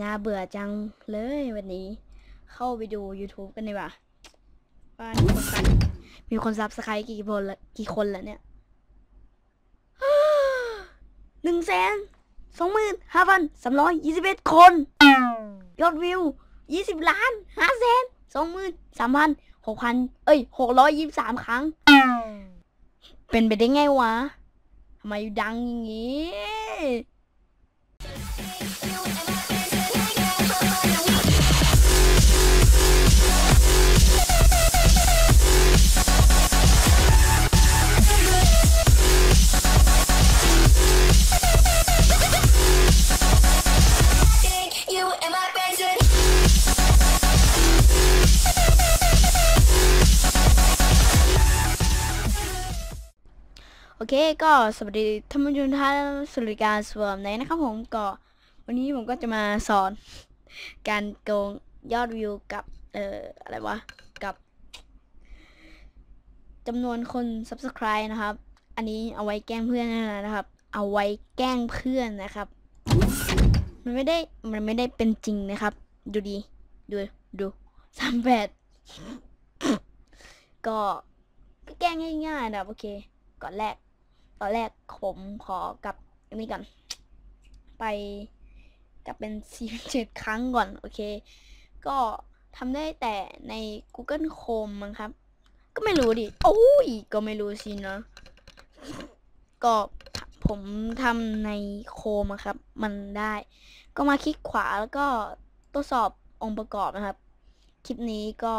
น่าเบื่อจังเลยวันนี้ เข้าไปดู YouTube กันดีกว่าว่ามีคนซับมีคนซับสไครต์กี่คนละกี่คนล้วเนี่ยหนึ่งแสนสองหมื่นห้าพันสามร้อยยี่สิบเอ็ดคน ยอดวิวยี่สิบล้านห้าแสนสองหมื่นสามพันหกพันเอ้ยหกร้อยยี่สิบสามครั้ง เป็นไปได้ไงวะทำไมดังอย่างงี้ เคก็สวัสดีท่านผู้ชมท่านสุริการสวมในนะครับผมก็วันนี้ผมก็จะมาสอน การโกงยอดวิวกับเอ่ออะไรวะกับจำนวนคน subscribe นะครับ อันนี้เอาไว้แกล้งเพื่อนนะครับ เอาไว้แกล้งเพื่อนนะครับ มันไม่ได้มันไม่ได้เป็นจริงนะครับ ดูดีดูดูสามแปดก็แกล้งง่ายๆนะโอเคก่อนแรก ตอนแรกผมขอกลับอันนี้ก่อนไปกลับเป็นสี่เจ็ดครั้งก่อน โอเค ก็ทำได้แต่ใน Google Chrome มั้งครับ ก็ไม่รู้ดิ โอ้ยก็ไม่รู้สินะ ก็ผมทำในโคมครับ มันได้ ก็มาคลิกขวาแล้วก็ทดสอบองค์ประกอบนะครับ คลิปนี้ก็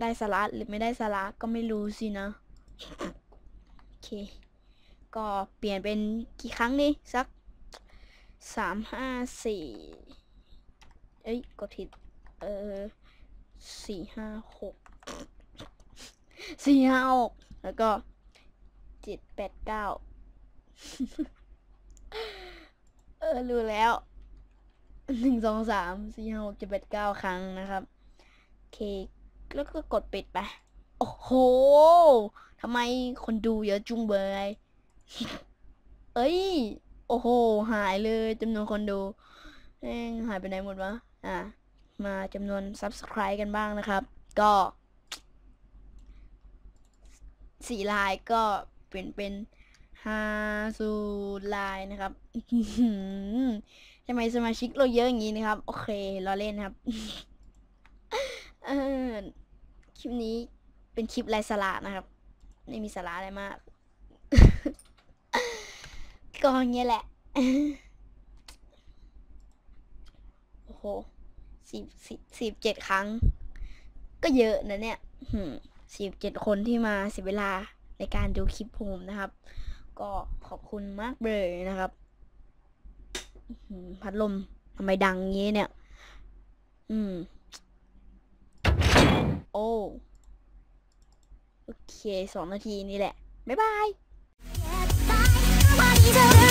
ได้สาระหรือไม่ได้สาระก็ไม่รู้สินะ โอเค ก็เปลี่ยนเป็นกี่ครั้งดีสักสามห้าสี่เอ้ยกดผิด เออสี่ห้าหกสี่ห้าหกแล้วก็เจ็ดแปดเก้าเออรู้แล้วหนึ่งสองสามสี่ห้าหกเจ็ดแปดเก้าครั้งนะครับโอเคแล้วก็กดปิดไป โอ้โหทำไมคนดูเยอะจุงเบย เอ้ย โอ้โห หายเลยจำนวนคนดูแม่งหายไปไหนหมดวะ อะ มาจำนวน subscribe กันบ้างนะครับ ก็สี่ลายก็เปลี่ยนเป็นห้าสูลายนะครับทำไมสมาชิกเราเยอะอย่างนี้นะครับ โอเคเราเล่นครับคลิปนี้เป็นคลิปไร้สาระนะครับ ไม่มีสาระอะไรมาก ก็อย่างเงี้ยแหละ โอ้โหสิบสิบสิบเจ็ดครั้ง ก็เยอะนะเนี่ยสิบเจ็ดคนที่มาเสียเวลาในการดูคลิปผมนะครับ ก็ขอบคุณมากเลยนะครับ พัดลมทำไมดังงี้เนี่ย อืม โอ้ โอเค สองนาทีนี่แหละ บ๊ายบาย Everybody's around.